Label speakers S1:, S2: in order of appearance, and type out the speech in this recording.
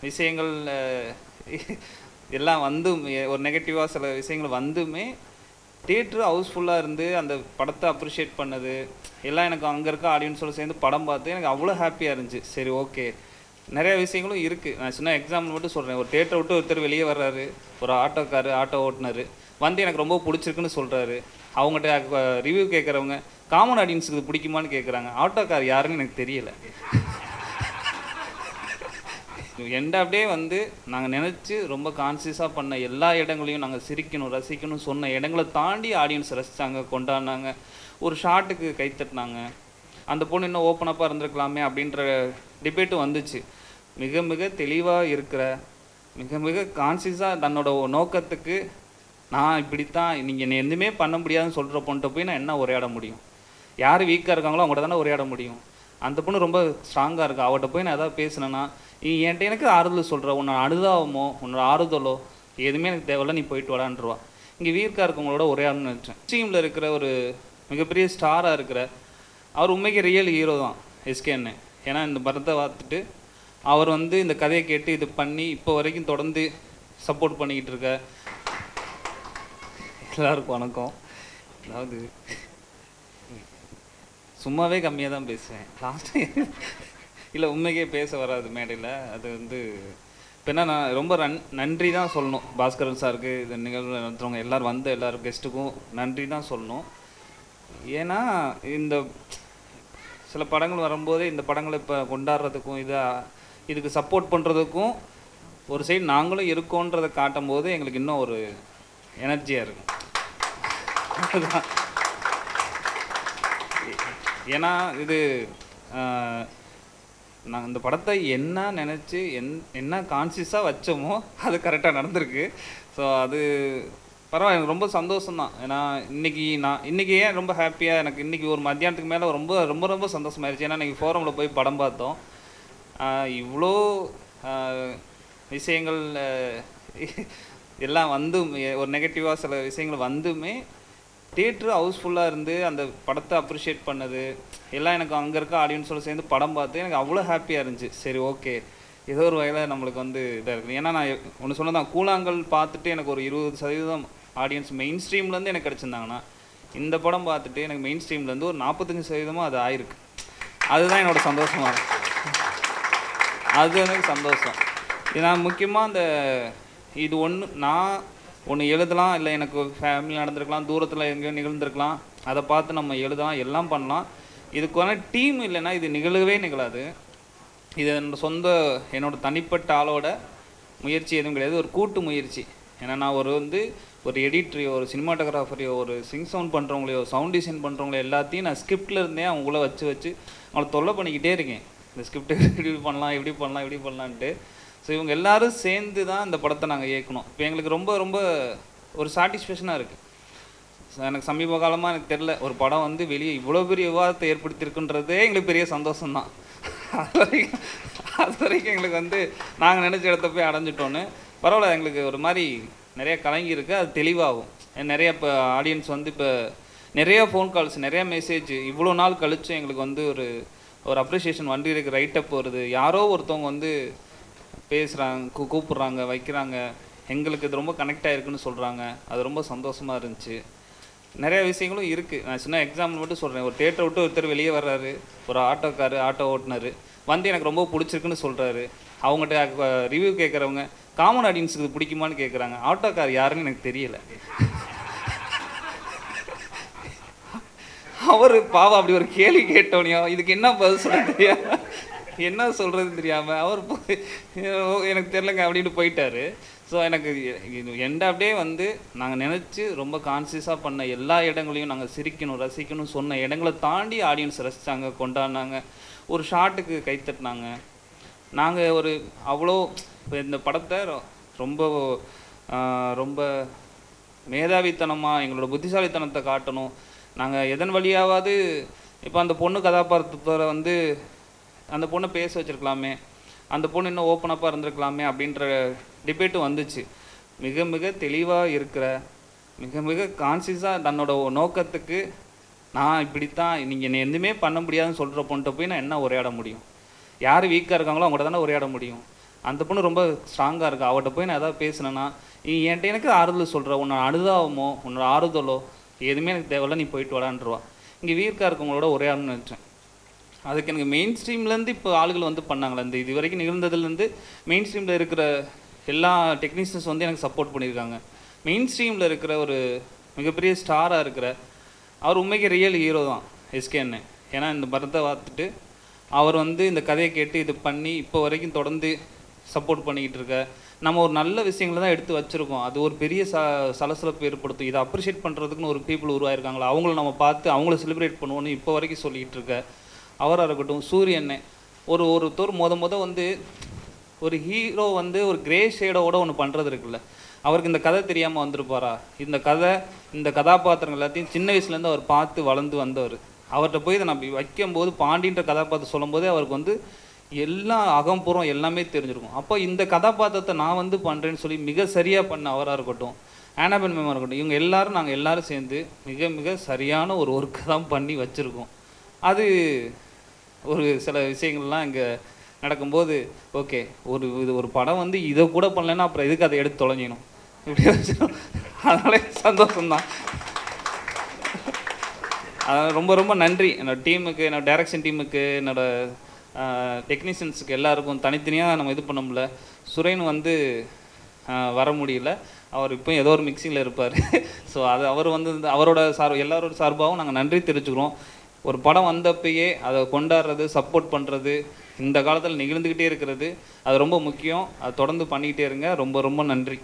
S1: விஷயங்கள் எல்லாம் வந்தும் ஒரு நெகட்டிவாக சில விஷயங்கள் வந்துமே தேட்ரு ஹவுஸ்ஃபுல்லாக இருந்து அந்த படத்தை அப்ரிஷியேட் பண்ணது எல்லாம் எனக்கு அங்கே இருக்க ஆடியன்ஸோட சேர்ந்து படம் பார்த்து எனக்கு அவ்வளோ ஹாப்பியாக இருந்துச்சு. சரி ஓகே நிறைய விஷயங்களும் இருக்குது நான் சின்ன எக்ஸாம்பிள் மட்டும் சொல்கிறேன் ஒரு தேட்டரை விட்டு ஒருத்தர் வெளியே வர்றாரு. ஒரு ஆட்டோக்காரு ஆட்டோ ஓட்டுனர். வந்து எனக்கு ரொம்ப பிடிச்சிருக்குன்னு சொல்கிறாரு அவங்ககிட்ட ரிவ்யூ கேட்குறவங்க காமன் ஆடியன்ஸுக்கு பிடிக்குமான்னு கேட்குறாங்க. ஆட்டோக்கார் யாருன்னு எனக்கு தெரியலை. எண்ட் ஆஃப் டே வந்து நாங்கள் நினச்சி ரொம்ப கான்சியஸாக பண்ண எல்லா இடங்களையும் நாங்கள் சிரிக்கணும் ரசிக்கணும் சொன்ன இடங்களை தாண்டி ஆடியன்ஸ் ரசித்தாங்க கொண்டாடினாங்க. ஒரு ஷாட்டுக்கு கைத்தட்டினாங்க அந்த பொண்ணு இன்னும் ஓப்பன் அப்பாக இருந்திருக்கலாமே அப்படின்ற டிபேட்டும் வந்துச்சு. மிக மிக தெளிவாக இருக்கிற மிக மிக கான்சியஸாக தன்னோட நோக்கத்துக்கு நான் இப்படித்தான் நீங்கள் என்னை எதுவுமே பண்ண முடியாதுன்னு சொல்கிற பொண்ணுகிட்ட போய் நான் என்ன உரையாட முடியும்? யார் வீக்காக இருக்காங்களோ அவங்கள்ட்ட தானே உரையாட முடியும். அந்த பொண்ணு ரொம்ப ஸ்ட்ராங்காக இருக்குது அவட்ட போய் நான் எதாவது பேசினேன்னா என்கிட்ட எனக்கு ஆறுதல் சொல்கிற உன்னோட அனுதாபமோ உன்னோட ஆறுதலோ எதுவுமே எனக்கு தேவையில்ல நீ போயிட்டு வாடான்றவா இங்கே வீர்க்கா இருக்கவங்களோட உரையாடணும்னு நினச்சேன். டீமில் இருக்கிற ஒரு மிகப்பெரிய ஸ்டாராக இருக்கிற அவர் உண்மைக்கு ரியல் ஹீரோ தான் எஸ்கேன்னு ஏன்னா இந்த படத்தை பார்த்துட்டு அவர் வந்து இந்த கதையை கேட்டு இது பண்ணி இப்போ வரைக்கும் தொடர்ந்து சப்போர்ட் பண்ணிக்கிட்டு இருக்க. எல்லாருக்கும் வணக்கம். அதாவது சும்மாவே கம்மியாக தான் பேசுவேன். லாஸ்ட்டு இல்லை உண்மைக்கே பேச வராது மேடையில். அது வந்து இப்போ என்ன நான் ரொம்ப ரன் நன்றி தான் சொல்லணும். பாஸ்கரன் சாருக்கு இந்த நிகழ்வு நடத்துகிறவங்க எல்லோரும் வந்த எல்லாரும் கெஸ்ட்டுக்கும் நன்றி தான் சொல்லணும். ஏன்னா இந்த சில படங்கள் வரும்போதே இந்த படங்களை இப்போ கொண்டாடுறதுக்கும் இதை இதுக்கு சப்போர்ட் பண்ணுறதுக்கும் ஒரு சைடு நாங்களும் இருக்கோன்றதை காட்டும் போது எங்களுக்கு இன்னும் ஒரு எனர்ஜியாக இருக்கும் அதுதான். ஏன்னா இது நாங்கள் இந்த படத்தை என்ன நினச்சி என் என்ன கான்சியஸாக வச்சோமோ அது கரெக்டாக நடந்திருக்கு. ஸோ அது பரவாயில்ல எனக்கு ரொம்ப சந்தோஷம்தான். ஏன்னா இன்றைக்கி நான் இன்றைக்கி ஏன் ரொம்ப ஹாப்பியாக எனக்கு இன்றைக்கி ஒரு மத்தியானத்துக்கு மேலே ரொம்ப ரொம்ப ரொம்ப சந்தோஷமாயிருச்சு. ஏன்னா இன்றைக்கி ஃபோரமில் போய் படம் பார்த்தோம். இவ்வளோ விஷயங்கள் எல்லாம் வந்தும் ஒரு நெகட்டிவாக சில விஷயங்கள் வந்துமே தேட்ரு ஹவுஸ்ஃபுல்லாக இருந்து அந்த படத்தை அப்ரிஷியேட் பண்ணது எல்லாம் எனக்கு அங்கே இருக்க ஆடியன்ஸோட சேர்ந்து படம் பார்த்து எனக்கு அவ்வளோ ஹாப்பியாக இருந்துச்சு. சரி ஓகே ஏதோ ஒரு வகையில் நம்மளுக்கு வந்து இதாக இருக்குது. ஏன்னா நான் ஒன்று சொன்னதான் கூழாங்கல் பார்த்துட்டு எனக்கு ஒரு இருபது சதவீதம் ஆடியன்ஸ் மெயின் ஸ்ட்ரீம்லேருந்து எனக்கு கிடச்சிருந்தாங்கன்னா இந்த படம் பார்த்துட்டு எனக்கு மெயின் ஸ்ட்ரீம்லேருந்து ஒரு நாற்பத்தஞ்சு சதவீதமாக அது ஆயிருக்கு. அதுதான் என்னோட சந்தோஷமாக இருக்கு. அது எனக்கு சந்தோஷம். இது நான் முக்கியமாக அந்த இது ஒன்று நான் ஒன்று எழுதலாம் இல்லை எனக்கு ஃபேமிலி நடந்திருக்கலாம் தூரத்தில் எங்கேயோ நிகழ்ந்திருக்கலாம் அதை பார்த்து நம்ம எழுதலாம் எல்லாம் பண்ணலாம். இதுக்கான டீம் இல்லைன்னா இது நிகழவே நிகழாது. இது என்னோட சொந்த என்னோடய தனிப்பட்ட ஆளோட முயற்சி எதுவும் கிடையாது. ஒரு கூட்டு முயற்சி. ஏன்னா நான் ஒரு வந்து ஒரு எடிட்டரையோ ஒரு சினிமாட்டோகிராஃபரையோ ஒரு சிங் சவுண்ட் பண்ணுறவங்களையோ சவுண்ட் டிசைன் பண்ணுறவங்களோ எல்லாத்தையும் நான் ஸ்கிரிப்டில் இருந்தே அவங்கள வச்சு வச்சு அவங்கள தொல்லை பண்ணிக்கிட்டே இருக்கேன். இந்த ஸ்கிரிப்ட் இப்படி பண்ணலாம் இப்படி பண்ணலாம் இப்படி பண்ணலான்ட்டு. ஸோ இவங்க எல்லாரும் சேர்ந்து தான் இந்த படத்தை நாங்கள் இயக்கணும் இப்போ எங்களுக்கு ரொம்ப ரொம்ப ஒரு சாட்டிஸ்ஃபேக்ஷனாக இருக்குது எனக்கு சமீப காலமாக எனக்கு தெரில ஒரு படம் வந்து வெளியே இவ்வளோ பெரிய விவாதத்தை ஏற்படுத்தியிருக்குன்றதே எங்களுக்கு பெரிய சந்தோஷம்தான். அது வரைக்கும் அது வரைக்கும் எங்களுக்கு வந்து நாங்கள் நினச்ச இடத்த போய் அடைஞ்சிட்டோன்னு பரவாயில்ல எங்களுக்கு ஒரு மாதிரி நிறைய கலங்கி இருக்கு அது தெளிவாகும். ஏன்னா நிறைய இப்போ ஆடியன்ஸ் வந்து இப்போ நிறைய ஃபோன் கால்ஸ் நிறையா மெசேஜ் இவ்வளோ நாள் கழித்து எங்களுக்கு வந்து ஒரு ஒரு அப்ரிசியேஷன் வண்டி இருக்கு ரைட்டப் வருது யாரோ ஒருத்தவங்க வந்து பேசுகிறாங்க கூ கூப்பிட்றாங்க வைக்கிறாங்க. எங்களுக்கு இது ரொம்ப கனெக்ட் ஆகிருக்குன்னு சொல்கிறாங்க அது ரொம்ப சந்தோஷமாக இருந்துச்சு. நிறைய விஷயங்களும் இருக்குது நான் சின்ன எக்ஸாம்பிள் மட்டும் சொல்கிறேன் ஒரு தேட்டரை விட்டு ஒருத்தர் வெளியே வர்றாரு. ஒரு ஆட்டோக்காரு ஆட்டோ ஓட்டுனர். வந்து எனக்கு ரொம்ப பிடிச்சிருக்குன்னு சொல்கிறாரு அவங்ககிட்ட ரிவ்யூ கேட்குறவங்க காமன் ஆடியன்ஸுக்கு இது பிடிக்குமான்னு கேட்குறாங்க. ஆட்டோக்கார் யாருன்னு எனக்கு தெரியலை. அவர் பாவம் அப்படி ஒரு கேள்வி கேட்டோனையும் இதுக்கு என்ன பதில் சொல்ல தெரியாது. என்ன சொல்கிறதுன்னு தெரியாமல் அவர் போய் எனக்கு தெரிலங்க அப்படின்னு போயிட்டாரு. ஸோ எனக்கு எண்ட் ஆஃப் டே வந்து நாங்கள் நினச்சி ரொம்ப கான்சியஸாக பண்ண எல்லா இடங்களையும் நாங்கள் சிரிக்கணும் ரசிக்கணும் சொன்ன இடங்களை தாண்டி ஆடியன்ஸ் ரசித்தாங்க கொண்டாடினாங்க. ஒரு ஷாட்டுக்கு கைத்தட்டினாங்க நாங்கள் ஒரு அவ்வளோ இந்த படத்தை ரொ- ரொம்ப ரொம்ப மேதாவித்தனமாக எங்களோட புத்திசாலித்தனத்தை காட்டணும். நாங்கள் எதன் வழியாவது இப்போ அந்த பொண்ணு கதாபாத்திரத்தை வந்து அந்த பொண்ணை பேச வச்சிருக்கலாமே அந்த பொண்ணு இன்னும் ஓப்பனப்பாக இருந்திருக்கலாமே அப்படின்ற டிபேட்டும் வந்துச்சு. மிக மிக தெளிவாக இருக்கிற மிக மிக கான்சியஸாக தன்னோட நோக்கத்துக்கு நான் இப்படித்தான் நீங்கள் என்ன எதுவுமே பண்ண முடியாதுன்னு சொல்கிற பொண்ணுகிட்ட போய் நான் என்ன உரையாட முடியும்? யார் வீக்காக இருக்காங்களோ அவங்கள்ட்ட தானே உரையாட முடியும். அந்த பொண்ணு ரொம்ப ஸ்ட்ராங்காக இருக்கா? அவட்ட போய் நான் ஏதாவது பேசினேன்னா நீ என்கிட்ட எனக்கு ஆறுதல் சொல்கிற உன்னோட அனுதாபமோ உன்னோட ஆறுதலோ எதுவுமே எனக்கு தேவையில்ல நீ போயிட்டு வாடான்றவா. இங்கே வீக்காக இருக்கவங்களோட உரையாடணும்னு நினச்சேன். அதுக்கு எனக்கு மெயின் ஸ்ட்ரீம்லேருந்து இப்போ ஆளுகள் வந்து பண்ணாங்களே இந்த இது வரைக்கும் நிகழ்ந்ததுலேருந்து மெயின் ஸ்ட்ரீமில் இருக்கிற எல்லா டெக்னீஷியன்ஸ் வந்து எனக்கு சப்போர்ட் பண்ணியிருக்காங்க. மெயின் ஸ்ட்ரீமில் இருக்கிற ஒரு மிகப்பெரிய ஸ்டாராக இருக்கிற அவர் உண்மைக்கு ரியல் ஹீரோ தான் எஸ்கேன்னு ஏன்னா இந்த படத்தை பார்த்துட்டு அவர் வந்து இந்த கதையை கேட்டு இது பண்ணி இப்போ வரைக்கும் தொடர்ந்து சப்போர்ட் பண்ணிக்கிட்டு இருக்க. நம்ம ஒரு நல்ல விஷயங்களை தான் எடுத்து வச்சுருக்கோம். அது ஒரு பெரிய ச சலசலப்பு ஏற்படுத்தும். இதை அப்ரிஷியேட் பண்ணுறதுக்குன்னு ஒரு பீப்புள் உருவாயிருக்காங்களா? அவங்கள நம்ம பார்த்து அவங்கள செலிப்ரேட் பண்ணுவோன்னு இப்போ வரைக்கும் சொல்லிக்கிட்டு இருக்க. அவராக இருக்கட்டும் சூரியன் ஒரு ஒருத்தர் மொத மொத வந்து ஒரு ஹீரோ வந்து ஒரு கிரே ஷேடோட ஒன்று பண்ணுறது இருக்குல்ல. அவருக்கு இந்த கதை தெரியாமல் வந்திருப்பாரா? இந்த கதை இந்த கதாபாத்திரங்கள் எல்லாத்தையும் சின்ன வயசுலேருந்து அவர் பார்த்து வளர்ந்து வந்தவர். அவர்கிட்ட போய் இதை நான் வைக்கும்போது பாண்டின்ற கதாபாத்திரம் சொல்லும்போதே அவருக்கு வந்து எல்லா அகம்புறம் எல்லாமே தெரிஞ்சிருக்கும். அப்போ இந்த கதாபாத்திரத்தை நான் வந்து பண்ணுறேன்னு சொல்லி மிக சரியாக பண்ண அவராக இருக்கட்டும் ஆனாபென் மேமாக இருக்கட்டும் இவங்க எல்லாரும் நாங்கள் எல்லாரும் சேர்ந்து மிக மிக சரியான ஒரு ஒர்க்கை தான் பண்ணி வச்சுருக்கோம். அது ஒரு சில விஷயங்கள்லாம் இங்கே நடக்கும்போது ஓகே ஒரு இது ஒரு படம் வந்து இதை கூட பண்ணலைன்னா அப்புறம் எதுக்கு அதை எடுத்து தொலைஞ்சிக்கணும் இப்படி வச்சிடும் அதனாலே சந்தோஷம்தான். அதான் ரொம்ப ரொம்ப நன்றி. என்னோடய டீமுக்கு என்னோட டைரக்ஷன் டீமுக்கு என்னோட டெக்னீஷியன்ஸுக்கு எல்லாருக்கும் தனித்தனியாக நம்ம இது பண்ண முடியல. சுரேன் வந்து வர முடியல. அவர் இப்போ ஏதோ ஒரு மிக்சிங்கில் இருப்பார். ஸோ அது அவர் வந்து இந்த- அவரோட சார் எல்லாரோட சார்பாகவும் நாங்கள் நன்றி தெரிவிச்சுக்கிறோம். ஒரு படம் வந்தப்பயே அதை கொண்டாடுறது சப்போர்ட் பண்ணுறது இந்த காலத்தில் நிகழ்ந்துக்கிட்டே இருக்கிறது அது ரொம்ப முக்கியம். அது தொடர்ந்து பண்ணிக்கிட்டே இருங்க. ரொம்ப ரொம்ப நன்றி.